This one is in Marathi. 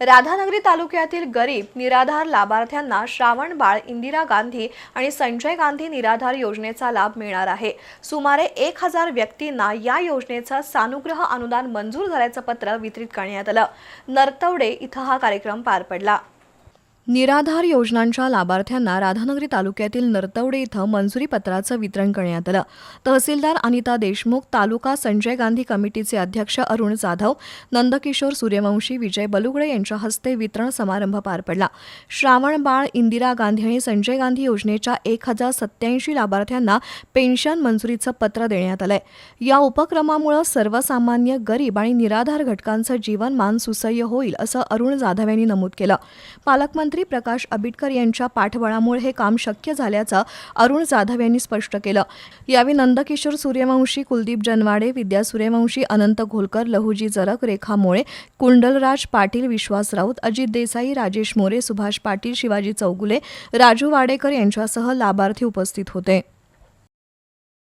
राधानगरी तालुक्यातील गरीब निराधार लाभार्थ्यांना श्रावण बाळ इंदिरा गांधी आणि संजय गांधी निराधार योजनेचा लाभ मिळणार आहे. सुमारे एक हजार व्यक्तींना या योजनेचं सानुग्रह अनुदान मंजूर झाल्याचं पत्र वितरित करण्यात आलं. नरतवडे इथं हा कार्यक्रम पार पडला. निराधार योजनांच्या लाभार्थ्यांना राधानगरी तालुक्यातील नरतवडे इथं मंजुरी पत्राचं वितरण करण्यात आलं. तहसीलदार अनिता देशमुख तालुका संजय गांधी कमिटीचे अध्यक्ष अरुण जाधव नंदकिशोर सूर्यवंशी विजय बलुगडे यांच्या हस्ते वितरण समारंभ पार पडला. श्रावण बाळ इंदिरा गांधी आणि संजय गांधी योजनेच्या एक हजार सत्याऐंशी लाभार्थ्यांना पेन्शन मंजुरीचं पत्र देण्यात आलंय. या उपक्रमामुळे सर्वसामान्य गरीब आणि निराधार घटकांचं जीवनमान सुसह्य होईल असं अरुण जाधव यांनी नमूद केलं. पालकमंत्री प्रकाश आंबेडकर यांच्या पाठबळामुळे हे काम शक्य झाल्याचं अरुण जाधव यांनी स्पष्ट केलं. यावेळी नंदकिशोर सूर्यवंशी कुलदीप जनवाडे विद्या सूर्यवंशी अनंत घोलकर लहुजी जरक रेखा मोळे कुंडलराज पाटील विश्वास राऊत अजित देसाई राजेश मोरे सुभाष पाटील शिवाजी चौगुले राजू वाडेकर यांच्यासह लाभार्थी उपस्थित होते.